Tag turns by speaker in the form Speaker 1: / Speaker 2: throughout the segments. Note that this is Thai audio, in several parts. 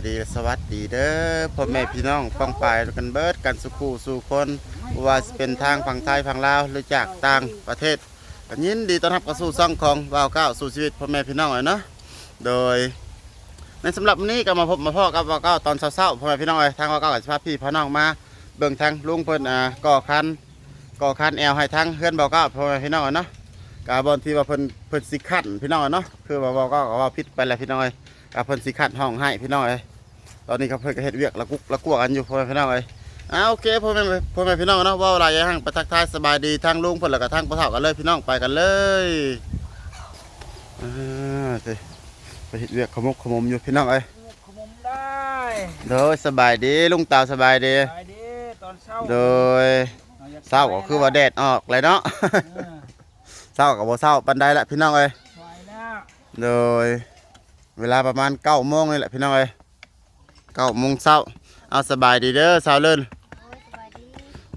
Speaker 1: สบายดีสวัสดีเด้อพ่อแม่พี่น้องป้องปายกันเบิดกันสุขูสู่คนว่าสิเป็นทางฝั่งไทยฝั่งลาวหรือจากต่างประเทศก็ยินดีต้อนรับเข้าสู่ซ่องของว่าวก้าวสู่ชีวิตพ่อแม่พี่น้องเลยเนาะโดย ในสำหรับวันนี้ก็มาพบมาพ่อกับว่าวก้าวตอนเช้าๆพ่อแม่พี่น้องเลยทางว่าวก้าวกับสภาพพี่พ่อน้องมาเบิ่งทางลุงเพิ่นอ่าก่อคันก่อคันแอลให้ทางเพื่อนว่าวก้าวพ่อแม่พี่น้องเลยเนาะกาบอนที่ว่าเพิ่นเพิ่นสิขันพี่น้องเลยเนาะคือว่าว่าวก้าวก็ว่าผิดไปแล้วพี่น้องเลยกับเพิ่นสิขัดห้องให้พี่น้องเอ้ย ตอนนี้เขาเพิ่นก็เฮ็ดเวียกละกุกละกวกันอยู่พ่อแม่พี่น้องเอ้ยอ้าโอเคพ่อแม่พ่อแม่พี่น้องเนาะเว่าอะไรยังไปทักทายสบายดีทางลุงเพิ่นแล้วก็ทางพ่อเฒ่ากันเลยพี่น้องไปกันเลยอ่าสิไปเฮ็ดเวียกขมุกขมุมอยู่พี่น้องเอ้ย
Speaker 2: ขมุมได้
Speaker 1: โดยสบายดีลุงตาสบายดี
Speaker 2: ไปดิตอนเช้า
Speaker 1: โดยเศร้าก็คือว่าแดดออกเลยเนาะเศร้าก็บ่เศร้าปานใดละพี่น้องเอ้ย
Speaker 2: ไหวแล้ว
Speaker 1: โดยเวลาประมาณเก้าโมงนี่แหละพี่น้องเอ้ย เก้าโมงเช้าเอาสบายดีเด้อสาวเลิน
Speaker 3: โอ้ยสบายดี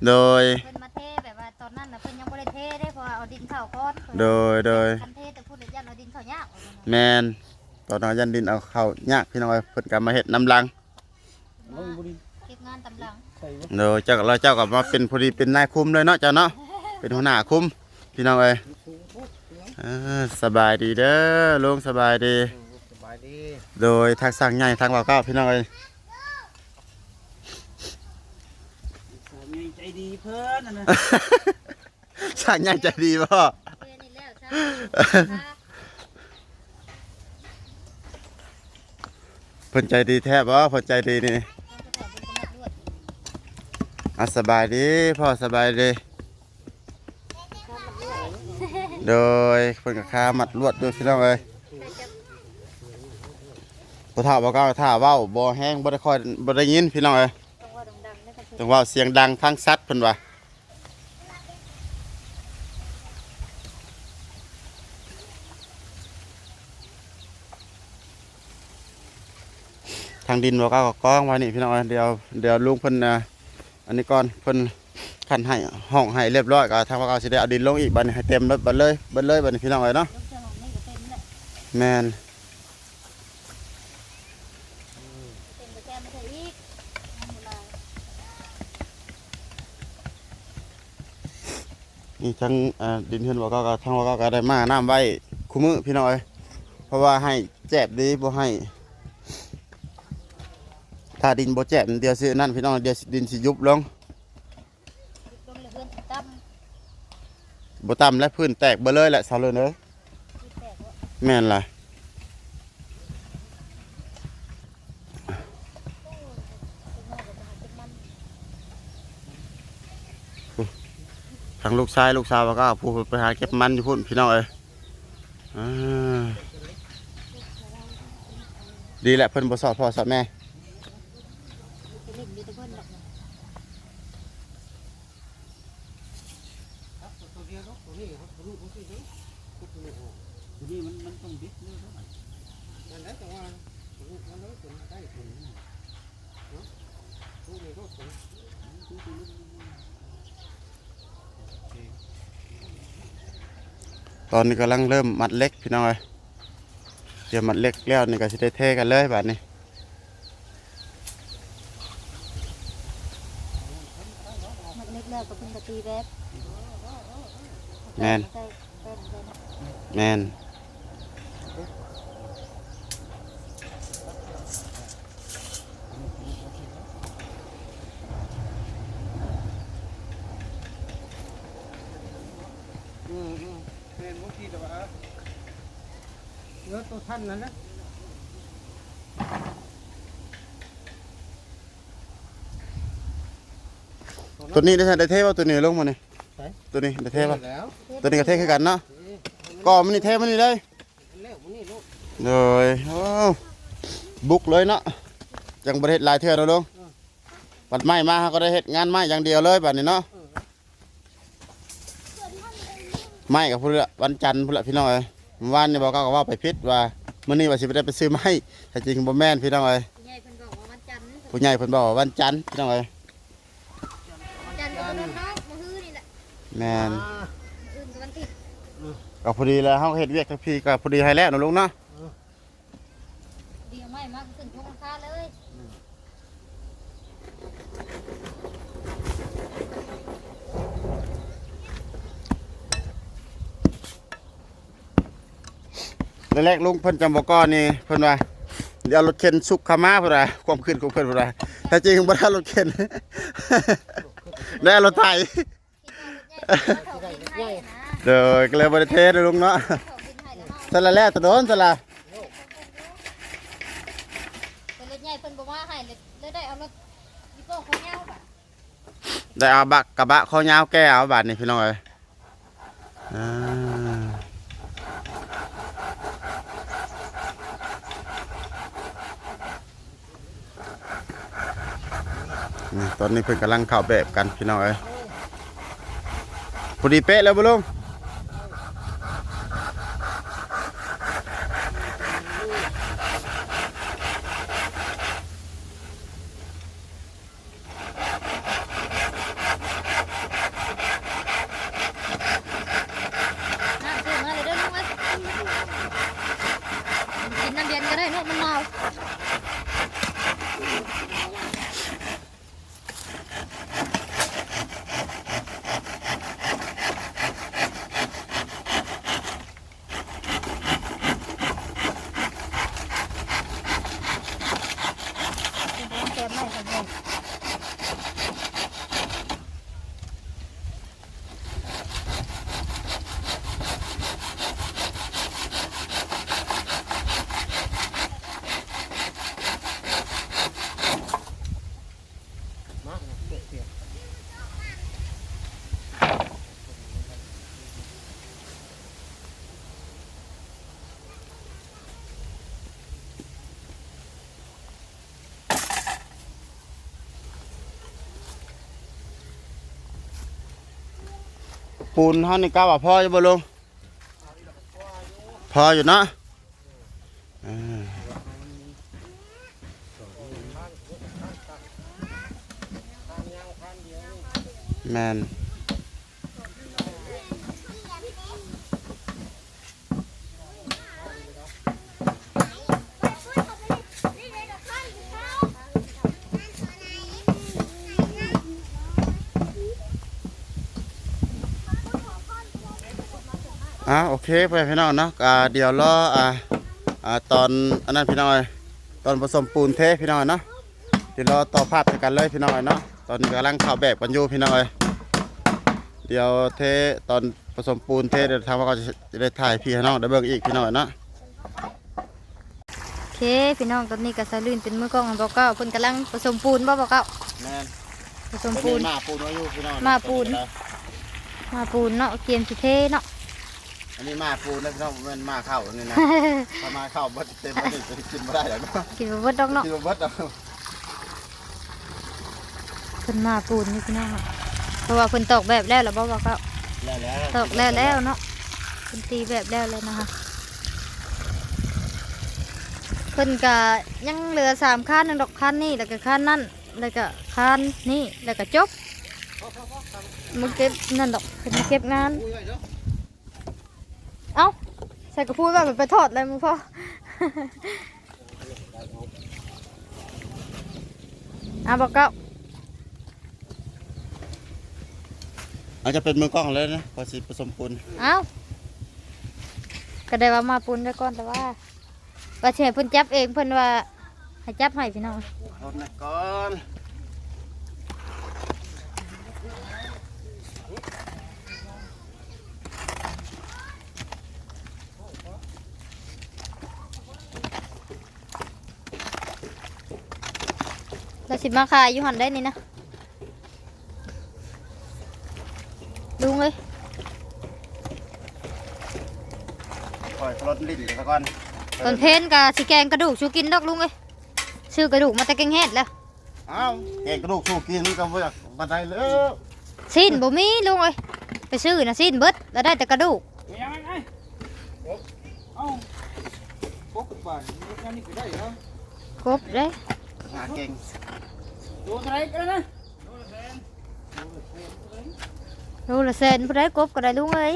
Speaker 1: โดย
Speaker 3: เพิ่นมาเทแบบว่าตอนนั้นน่ะเพิ่นยังบ่ได้เทได้เพราะว่าเอาดินเข้าก่อนเพิ่น
Speaker 1: โดยโดย
Speaker 3: คันเทแต่พูดได้ยันเอาดินเข้ายากว่าซั่น
Speaker 1: แมนตอนนั้นยันดินเอาเข้ายากพี่น้องเอ้ยเพิ่นก็มาเฮ็ดน้ำลัง
Speaker 2: ลงบุรี
Speaker 3: เก็บงานตำหลัง
Speaker 2: ใส่ไว้
Speaker 1: โดยเจ้าเราเจ้าก็มาเป็นพอดีเป็นนายคุมเลยเนาะเจ้าเนาะเป็นหัวหน้าคุมพี่น้องเอ้ยเออสบายดีเด้อลุงสบายดี
Speaker 2: สบายดี
Speaker 1: โดยทางสั่งใหญ่ทางว่าเก้าพี่น้องเอ้ย
Speaker 2: สามีใจดีเพิ่นน่ะนะ
Speaker 1: สั่งใหญ่ใจดีบ่
Speaker 3: เทนี่แล้วจ้า
Speaker 1: เพิ่นใจดีแท้บ่เพิ่นใจดีนี่อะสบายดีพ่อสบายดีโดยเพิ่นก็คามัดลวดด้วยพี่น้องเอ้ย บ่ท่าบ่ก้าวท่าเว้าบ่แห้งบ่ได้ค่อยบ่ได้ยินพี่น้องเอ้ย
Speaker 3: ต้องว่าดังๆนะคะ
Speaker 1: ต้องเว้าเสียงดังฟังชัดเพิ่นว่าทางดินบ่ก้าวก็กองไว้นี่พี่น้องเอ้ยเดี๋ยวเดี๋ยวลุงเพิ่นอะอันนี้ก่อนเพิ่นขันให้ห้องให้เรียบร้อยก็ทางว่าก้าวสิได้เอาดินลงอีกบัดนี้ให้เต็มเบิดบัดเลยเบิดเลยบัดนี้พี่น้องเอ้ยเนาะ
Speaker 3: ลูกเจ้าของนี่ก็เต็มแหละ
Speaker 1: แม่น
Speaker 3: เต็มไปแก้ไม่ใช่อีกงานเวลา
Speaker 1: นี่ทั้งดินเฮือนบ่ก็ก็ทั้งบ่ก็ก็ได้มาน้ำไว้คุมือพี่น้อย เพราะว่าให้แจบดีบ่ให้ถ้าดินบ่แจบเดี๋ยวสินั่นพี่น้องเดี๋ยวสิดินสิยุบลง
Speaker 3: บ่ตั้ม
Speaker 1: บ่ำและพื้นแตกเบ่เลยแหละสาเลยเด้อ
Speaker 3: ที่แม่
Speaker 1: นล่ะ
Speaker 3: อ ทาเป็นมัน
Speaker 1: ทั้งลูกชายลูกสาวก็ผู้ไปหาเก็บมันอยู่พุ่นพี่น้องเอ้ยดีแหละเพิ่นบ่สอดพ่อสอดแม่
Speaker 3: ไปเล่นอยู่แตะเพิ่นดอกนะ
Speaker 2: ตัวเดียวเนาะตัวนี้ครับตัวลูกตัวนี้เนาะตัวนี้ออกตัวนี้มันมันต้องบิดเนื้อเท่าไหร่นั่นแหละแต่ว่าตัวลูกมันเลยตัวนี้ได้ตัวนี้เนาะตัวนี้ก็ตัวตัวตัวลูก
Speaker 1: ต อนนี้กำลังเริ่มมัดเล็กพี่น้องเอ้ยเดี๋ยวมัดเล็กแล้วนี่ก็สิได้เทกันเลยบัดนี้
Speaker 3: มันเล็กแล้วก็เพิ่นก็ตีแบบ
Speaker 1: แม่น
Speaker 3: ใส่แป้นใส่นะ
Speaker 1: แม่น
Speaker 2: อืมอืมเป็นบางทีแต่ว่าเนื้อตัว ท่านนั่นนะ
Speaker 1: ตัวนี้ได้ใช่ได้เทป่ะตัวนี้ลงมานี่
Speaker 2: ไหน
Speaker 1: ตัวนี้ได้เทป่ะ
Speaker 2: แล้ว
Speaker 1: ตัวนี้ก็เทคือกันเนาะก่อมันนี่เทมันนี่เลย
Speaker 2: แล้วมันนี่ลูก
Speaker 1: เลยโอ้บุกเลยเนาะจังประเทศหลายเทื่อแล้วลุงปัดไม้มาเขาก็ได้เฮ็ดงานไม้อย่างเดียวเลยบัดนี้เนาะไม้กับพุ่นละวันจันทร์พุ่นละพี่น้องเอ้ยเมื่อวานนี่บอกก็ว่าไปพิษว่า มื้อนี้ว่าสิไปได้ไปซื้อไม้แต่จริงบ่แม่นพี่น้องเอ้ย
Speaker 3: ผู้ใหญ่เพิ่นบอกว่าวันจันทร์
Speaker 1: ผู้ใหญ่เพิ่นบอกว่าวันจันทร์พี่น้องเอ้ย
Speaker 3: วันจันทร์ก็เป็นวันน้องมื้อฮื้อนี่แหละ
Speaker 1: แม่น
Speaker 2: อ่า
Speaker 3: มื้ออื่นก็วันอาทิตย์
Speaker 1: ก็พอดีแล้วเฮาก็เฮ็ดเวียกกับพี่ก็พอดีให้แล้วเนาะลุงเนาะ
Speaker 3: เดียวไม่มากขึ้นทุกราคาเลย
Speaker 1: แรกลุงเพิ่นจำบอกก้อนนี่เพิ่นว่าเดี๋ยวรถเข็นสุกขามาเพิ่นว่าความขึ้นของเพิ่นเพิ่นว่าแต่จริงบ่ได้เอารถเข็นได้รถไถ
Speaker 3: คิดว่ารถใหญ่นะ
Speaker 1: เด้อก็เลยบ่ได้เทเด้อลุงเนาะสละแล้วตะโดนสละ
Speaker 3: รถใหญ่เพิ่นบ่ว่าให้เลยได้เอารถอีโก้ของเงาบ่ะ
Speaker 1: ได้เอาบักกระบะขอยาวแก้เอาบาดนี่พี่น้องเอ้ยอ่า ตอนนี้เพิ่นกำลังเข้าแบบกันพี่น้องเอ้ยพอดีเป๊ะแล้วบ่ลุง
Speaker 3: น้ำซื้อมาเลยเด้อลุงเอ้ยกินน้ำเย็นก็ได้เนาะมันหนาว แกมไม่ค่ะแม่
Speaker 2: มาเปียกเปียก
Speaker 1: ปูนเฮานี่กล้าวพ่อจะบ่ลงพออยู่นะแมน อ่าโอเคไปพี่น้องเนาะอ่าเดี๋ยวรออ่าอ่าตอนอันนั้นพี่น้องเอ้ยตอนผสมปูนเทพี่น้องเอ้ยเนาะเดี๋ยวรอต่อภาพด้วยกันเลยพี่น้องเอ้ยเนาะตอนนี้กำลังเข้าแบบกันอยู่พี่น้องเอ้ยเดี๋ยวเทตอนผสมปูนเทเดี๋ยวทางว่าก็จะได้ถ่ายพี่ให้น้องได้เบิ่งอีกพี่น้องเอ้ยเนาะ
Speaker 3: โอเคพี่น้องตอนนี้ก็สะลื่นเป็นมือกล้องของบอกเก้าเพิ่นกำลังผสมปูนบ่บอกเก้า
Speaker 1: แม่น
Speaker 3: ผสมปูน
Speaker 1: มาปูนไว้อยู่พี่น้อง
Speaker 3: มาปูนมาปูนเนาะเกียมสิเทเนาะ
Speaker 1: อันนี้มาปูนนะพี่น้องมันมาเข้าอันนี้นะ ถ้ามาเข้าเบิดเต็มไปนี่จะกินบ่ได้หรอกเนาะ
Speaker 3: กินบ่เบิดดอกเนาะ
Speaker 1: กินบ่เบิดดอก
Speaker 3: เพิ่นมาปูนนี่พี่น้องอะเพราะว่าเพิ่นตอกแบบแล้วแล้วบ่บอกเก้า
Speaker 1: แล้วแล้ว
Speaker 3: ตอกแล้วแล้วเนาะเพิ่นตีแบบแล้วเลยนะคะเพิ่นก็ยังเหลือสามคันหนึงดอกคันนี่แล้วก็คันนั่นแล้วก็คันนี่แล้วก็จบมึงเก็บนั่นดอกเพิ่นมาเก็บงาน
Speaker 2: อุ้ยไว้เนาะ
Speaker 3: เอ้าใส่กระพูดว่ามันไปทอดอะไรมึงพ่ออะบอกเก้า
Speaker 1: อาจจะเป็นมือกล้องเลยนะพอสิผสมปูน
Speaker 3: เอ้าก็ได้ว่ามาปุนได้ก่อนแต่ว่าว่าเชฟเพิ่นจับเองเพิ่นว่าให้จับให้พี่น้อง
Speaker 1: เอาหนักก่อน
Speaker 3: เราสิมาขายอยู่หันได้นี่นะลุงเลย
Speaker 1: ปล่อยรถลิ้นซะก่อน
Speaker 3: ตอนเพนกับสิแกงกระดูกชูกินดอกลุงเลยซื้อกระดูกมาแต่แกงเฮ็ดแล้ว
Speaker 1: อ้าวแกงกระดูกสู้กินก็บ่อยากบันไดเลย
Speaker 3: สิ้นบ่มีลุงเลยไปซื้อนะสิ้นเบิดแล้วได้แต่กระดูก
Speaker 2: ยังไงไงเอ้าพกบาทนี่นี่ก็ได้เนาะ
Speaker 3: ครบเลย
Speaker 1: หาเก่ง
Speaker 2: โดนอะไรกันนะ
Speaker 3: รู้ละเซนผู้ใดกบก็ได้ลุงเลย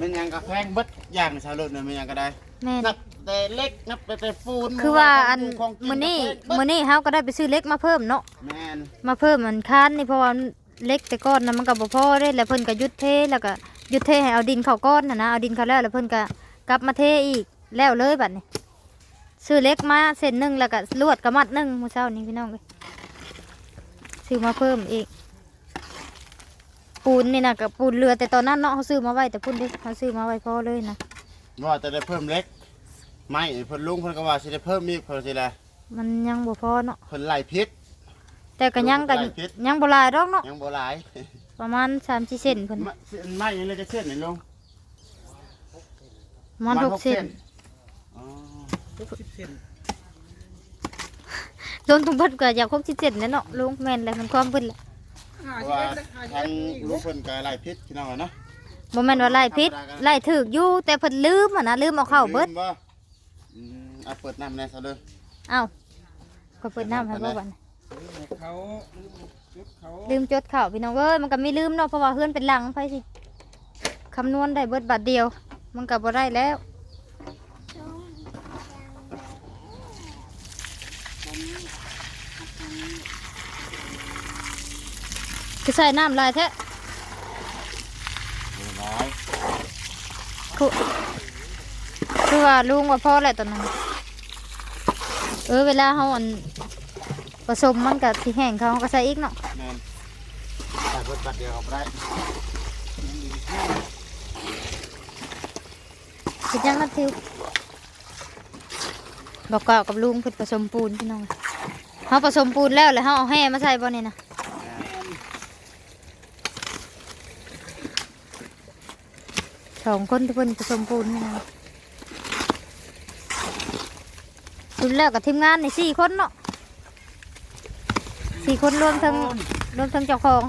Speaker 1: มันยังกะแพงเบิดอย่างชาวรถเนี่ยมันยังก็ได้
Speaker 3: แม่น
Speaker 1: นับแต่เล็กนับแต่แต่ปูน
Speaker 3: คือว่าอัน
Speaker 1: ของกิ
Speaker 3: มื้อนี้
Speaker 1: กะแพงเบิด
Speaker 3: มื้อนี้เฮาก็ได้ไปซื้อเล็กมาเพิ่มเนาะ
Speaker 1: แม่น
Speaker 3: มาเพิ่มมันค้านนี่เพราะว่าเล็กแต่ก้อนนะมันก็บ่พอได้แล้วเพิ่นก็หยุดเทแล้วก็หยุดเทให้เอาดินเข้าก้อนนะนะเอาดินเข้าแล้วแล้วเพิ่นก็กลับมาเทอีกแล้วเลยบัดนี้ ซื้อเล็กมาเส้นหนึ่งแล้วก็ลวดกระมัดหนึ่งมื้อเช้านี้พี่น้องเลยซื้อมาเพิ่มอีก ปูนนี่นะกับปูนเรือแต่ตอนนั้นเนาะเขาซื้อมาไว้แต่พุ่นเด็กเขาซื้อมาไว้พอเลยนะ
Speaker 1: ว่าจะได้เพิ่มเล็ก ไม่เพิ่นลุงเพิ่นก็ว่าสิได้เพิ่มอีกเพิ่นสิแล
Speaker 3: มันยังบ่พอเนาะ
Speaker 1: เพิ่นไล่พิษ
Speaker 3: แต่ก็ยังก็
Speaker 1: บ่ได้พิษ
Speaker 3: ยังบ่หลายดอกเนาะ
Speaker 1: ยังบ่หลาย
Speaker 3: ประมาณสามสี่เซนเพิ่น
Speaker 1: ไม่ไม่ยังเลยจะเส้นนี่ลุง
Speaker 3: ประมาณหกเซน
Speaker 1: อ๋อ
Speaker 2: หกสิบเซน
Speaker 3: โดนถุงเพิ่นก็อยากหกสิบเซนแน่เนาะลุงแม่นเลยมันความเพิ่นแหละ
Speaker 2: ห้า
Speaker 1: เพ
Speaker 2: สิ
Speaker 1: ราะ
Speaker 2: บ
Speaker 1: ว่า
Speaker 2: เอ็ดห้าสิบ
Speaker 1: ทาง
Speaker 2: เอ็ด
Speaker 1: ลุงเพิ่นก็ไล่พิษพี่น้องเนาะ
Speaker 3: บ่แม่นว่าไล่พิษไล่ถึกอยู่แต่เพิ่นลืมอะนะลืมเอาเข้าเบิด
Speaker 1: ลืมบ่อืมเอาเปิดน้ำในซะเลย
Speaker 3: เอ้าก็เปิดน้ำให้บ่บัดนี้
Speaker 2: เขาจุดเขา
Speaker 3: ลืมจดเข้าพี่น้องเอ้ยมันก็มีลืมเนาะเพราะว่าเฮือนเป็นหลังไผสิคำนวณได้เบิดบาทเดียว มันก็บ่ได้แล้ว คือใส่น้ำลายแท้
Speaker 1: ร้อย
Speaker 3: คือคือว่าลุงว่าพ่อแหละตอนนั้น เออเวลาเขาอันผสมมันกับที่แห้งเขาเขาก็ใส่อีกเนาะ
Speaker 1: แม่นใส่เปิดบัดเดียวเอาไปได้
Speaker 3: คือยังนัดทิวบอกกล่าวกับลุงเพิ่นผสมปูนพี่น้องเขาผสมปูนแล้วเลยเขาเอาแห่มาใส่บ่เนี่ยนะ สองคนทุกคนผสมปูนนี่นะสุดแล้วกับทีมงานในสี่คนเนาะสี่คนรวมทั้งรวมทั้งเจ้าของ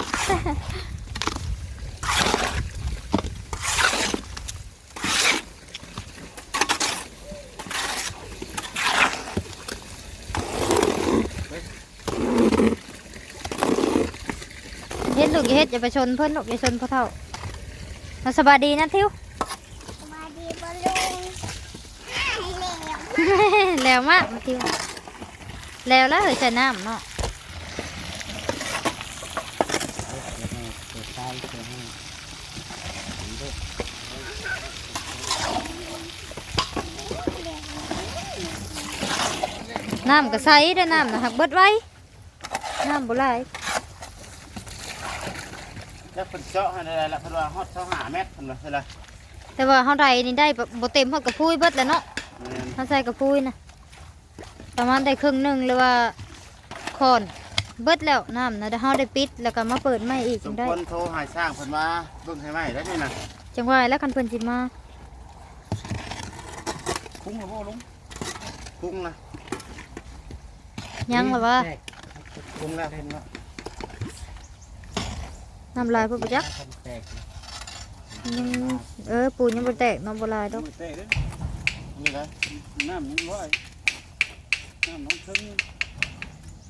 Speaker 3: เฮ็ดลูกอย่าเฮ็ดอย่าไปชนเพิ่อนลูกอย่าชนพ่อเฒ่าเราสบายดีนะทิว
Speaker 4: มาดีบอลลูนให้ แล้ว
Speaker 3: แล้วมากมาทิวแล้วแล้วเฮ้ยใส่น้ำเนาะ
Speaker 2: เปิดไฟเปิดให้
Speaker 3: น้ำก็ใส่ได้อน้ำนะหักเบิดไว้ น้ำบ่หลาย
Speaker 1: แล้วเพิ่นเจาะให้ได้แล้วเพิ่นว่าฮอด25เมตรเพิ่นว่าเท่าไหร่
Speaker 3: แต่ว่าเฮาได้นี่ได้แบบบ่เต็มเฮากระพุ้ยเบิดแล้วเนาะ
Speaker 1: แม่น
Speaker 3: เฮาใส่กระพุ้ยนะ ประมาณได้ครึ่งหนึงหรือว่าคอน เบิดแล้วน้ำนะเดี๋ยวเฮาได้ปิดแล้วก็มาเปิดใหม่อีก
Speaker 1: ส
Speaker 3: จั
Speaker 1: ม
Speaker 3: งได้
Speaker 1: ควรโทรหาสร้างเพิ่นว่าเบิ่งให้ใหม่ได้นี่น่ะ
Speaker 3: จังว่าแล้วคันเพิ่นสิมา
Speaker 2: คุ้งหรือเปล่าลุง
Speaker 1: คุ้งนะ
Speaker 3: ยังหรอวะ
Speaker 2: แตก
Speaker 1: คุ้งแล้วคุ้งแล้ว
Speaker 3: น้ำลายเพิ่นบ่จัก
Speaker 2: แตก
Speaker 3: ยังเออปูนยังบ่แตกน้ำบ่หลายดอก
Speaker 2: แตกเลย
Speaker 1: นี่นะ
Speaker 2: น้ำยังร้อยน้ำน้องเชิง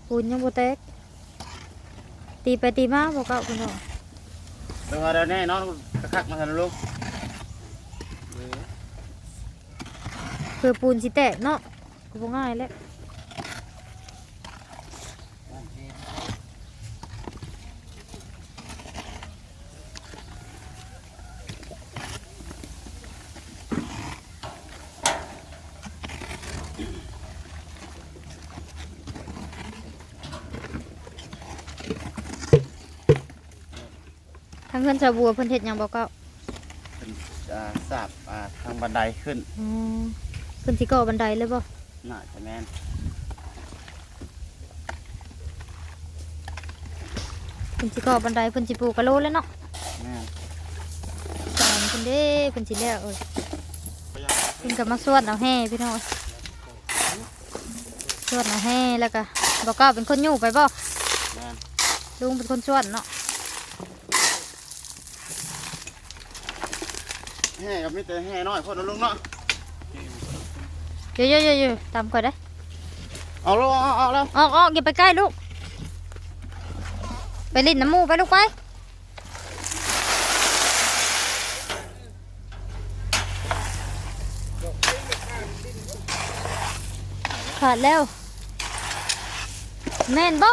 Speaker 3: ปูนยังบ่แตกตีไปตีมาบ่เก่าคุณน้อง
Speaker 1: เดี๋ยวว่าเดี๋ยวแน่นอนคักๆมาทันลูก
Speaker 3: เพื่อปูนสิแตกเนาะก็บ่ง่ายแหล้ว ทางเพื่อนชาวบัวเพิ่นเฮ็ดหยังบ่เก่า
Speaker 1: เป็นอ่าสาบอ่าทางบันไดขึ้น
Speaker 3: อ๋อเพิ่นสิก่อบันไดเลยบ่
Speaker 1: น่าจะแม่น
Speaker 3: เพิ่นสิก่อบันไดเพิ่นสิปลูกกะโหลแล้วเนาะ
Speaker 1: แม่น
Speaker 3: สอนเพิ่นเด้เพิ่นสิแล้วเอ้ยเพิ่นก็มาสวดเอาแห่พี่น้องสวดเอาแห่แล้วก็บ่เก่าเป็นคนอยู่ไปบ่
Speaker 1: แม่น
Speaker 3: ลุงเป็นคนสวดเนาะ
Speaker 1: แห่กับมีแต่แห่น้อยคนละลุงเนาะ
Speaker 3: เยอะๆๆๆตามก่อนได้
Speaker 1: เอาลูกเอาเอาแล้ว
Speaker 3: ออกออกอย่าไปใกล้ลูก ไปเล่นน้ำหมูไปลูกไป ขาดแล้ว แม่นบ่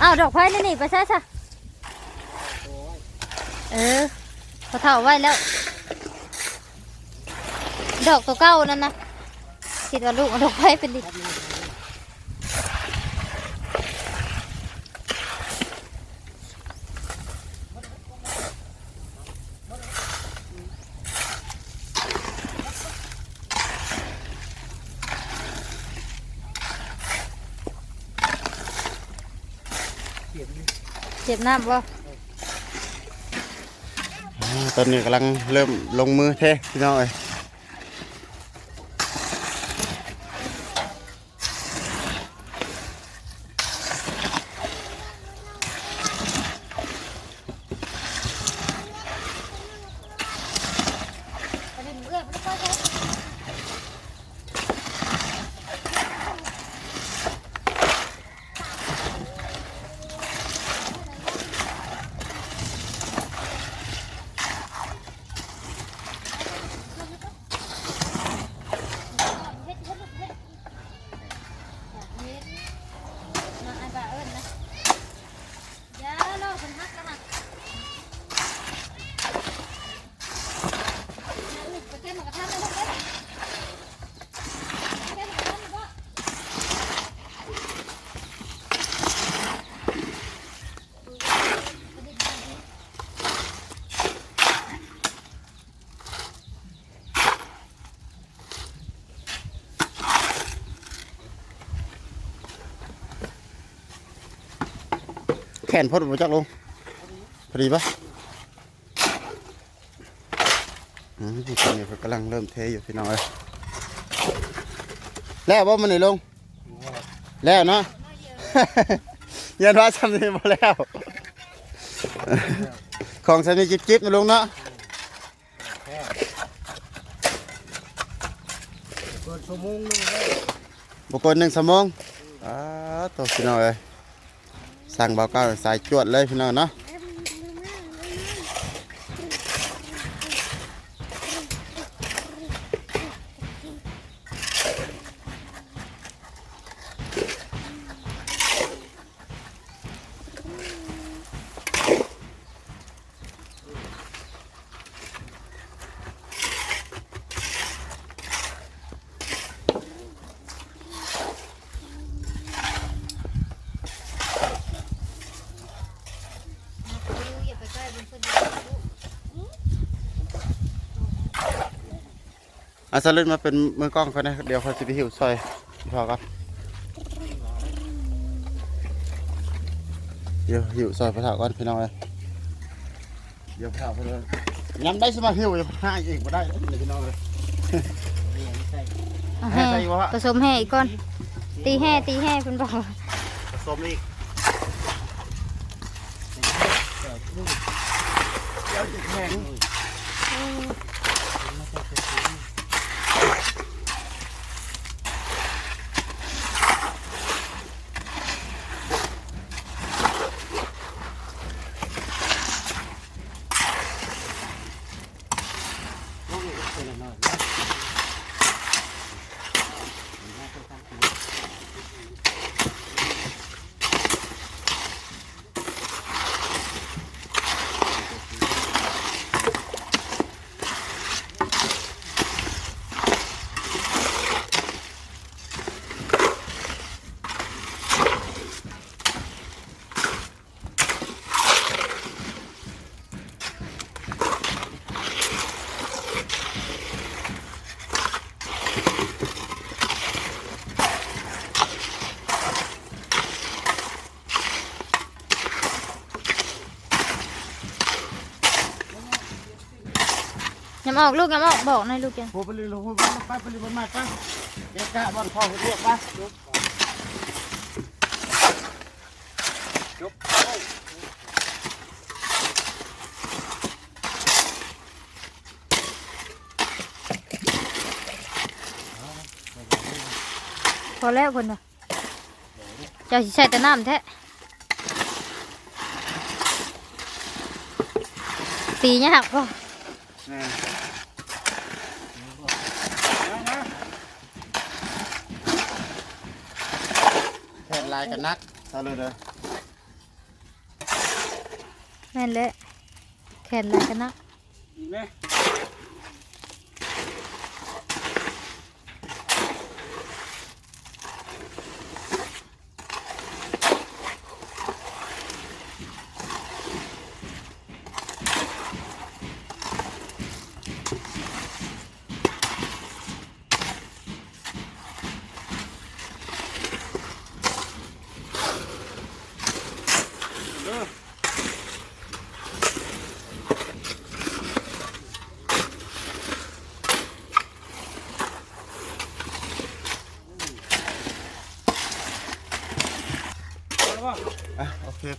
Speaker 3: เอาดอกไผ่นี่นี่ไปซะซะเออพอเท่าไว้แล้ว ดอกตัวเก้านั่นนะคิดว่าลูกดอกไผ่เป็นดิ เจ็บน้ำบ่
Speaker 1: ตอนนี้กำลังเริ่มลงมือเทพี่น้องเอ้ย
Speaker 3: มาไอ้บ่าเอิ้นนะอย่าลอกคนฮักนะฮะอย่าลูกไปแค่หมากระทะเลยลูกเอ้ยแค่หมากระทะเลยบ่
Speaker 1: แขนพดมาจักลงพอดีปะอืมตอนนี้เขากำลังเริ่มเทอยู่พี่น้องเอ้ยแล้วว่ามันไหนลง แล้วเนาะยันว่าทำนี่มาแล้ว ของฉันมีจิบจิบนะลุงเนาะ
Speaker 2: เปิดชั่วโมงนึงได้
Speaker 1: บุคคลหนึ่งสมองอ้าตัวพี่น้องเอ้ย สั่งเบาเก้าสายจวดเลยพี่น้องเนาะ
Speaker 3: อย่าไปใกล้เป็นคนดี
Speaker 1: อาสลิดมาเป็นมือกล้องเขานะ เดี๋ยวเขาจะไปหิวซอยพอครับ เดี๋ยวหิวซอยพระเถาก่อนพี่น้องเอ้ยเดี๋ยวพระเถาไปเลยยำได้สมาหิวอย่าห้าอีกมาได้แล้วพี่น้องเลย
Speaker 3: เอา
Speaker 1: ให้
Speaker 3: แห่
Speaker 1: ใส่อีกบ่วะ
Speaker 3: ผสมแห่อีกก่อน ตีแห่ตีแห่เพิ่นบอกว่า
Speaker 1: ผสมอีกเดี๋ยวจะแข็งำ
Speaker 3: ออกลูกยำออกบอกหน่อยลูกยัง
Speaker 1: ผู้ไปเรียนรู้ไปไปไปเรียนมาไปเด็กกะบอลพ่อเขาเรียกปะ
Speaker 3: พอแล้วคนว่ะเจ้าสิใส่แต่น้ำแท้ตียากป่ะ
Speaker 1: แทน ลายกันนักเอาเลยเด้อ
Speaker 3: แม่นแหละแขนอะไรกันนะ
Speaker 2: อีกไหม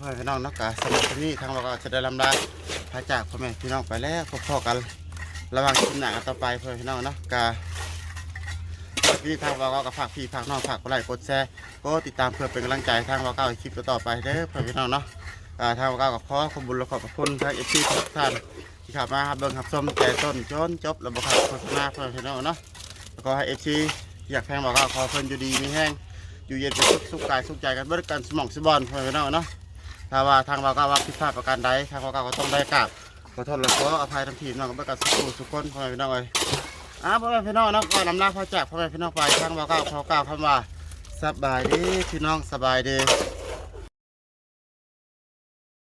Speaker 1: พ่อพี่น้องเนาะกะสำหรับที่นี้ทางเราก็จะได้ลำลาพาจากพ่อแม่พี่น้องไปแล้วพบพอกันระว่างคลิปหน้ากันต่อไปพ่อพี่น้องเนาะกะที่ทางเราก็ฝากพี่ฝากน้องฝากกดไลค์กดแชร์ก็ติดตามเพื่อเป็นกำลังใจทางเราก็คลิปต่อไปเด้อพ่อพี่น้องเนาะทางเราก็ขอขอบคุณและขอบคุณทางเอฟซีทุกท่านที่ขับมาครับเบิ่งขับชมใจต้นจนจบแล้วบ่ครับโฆษณาพ่อพี่น้องเนาะแล้วก็ให้เอฟซีอยากแพงเราก็ขอเพิ่นอยู่ดีมีแห้งอยู่เย็นเป็นสุขกายสุขใจกันเบิดกันสมองสบอนพ่อพี่น้องเนาะ ถ้าว่าทางเราก็ว่าผิดพลาดประการใดทางเราก็ต้องได้กราบขอโทษและขออภัยทั้งทีมน้องเบิดกันสุขสุขคนพ่อแม่พี่น้องเลยอ้าพ่อแม่พี่น้องนะก็นำลาพ่อจกพ่อแม่พี่น้องไปทางเราก็ขอกล่าวคำว่าสบายดีพี่น้องสบายดี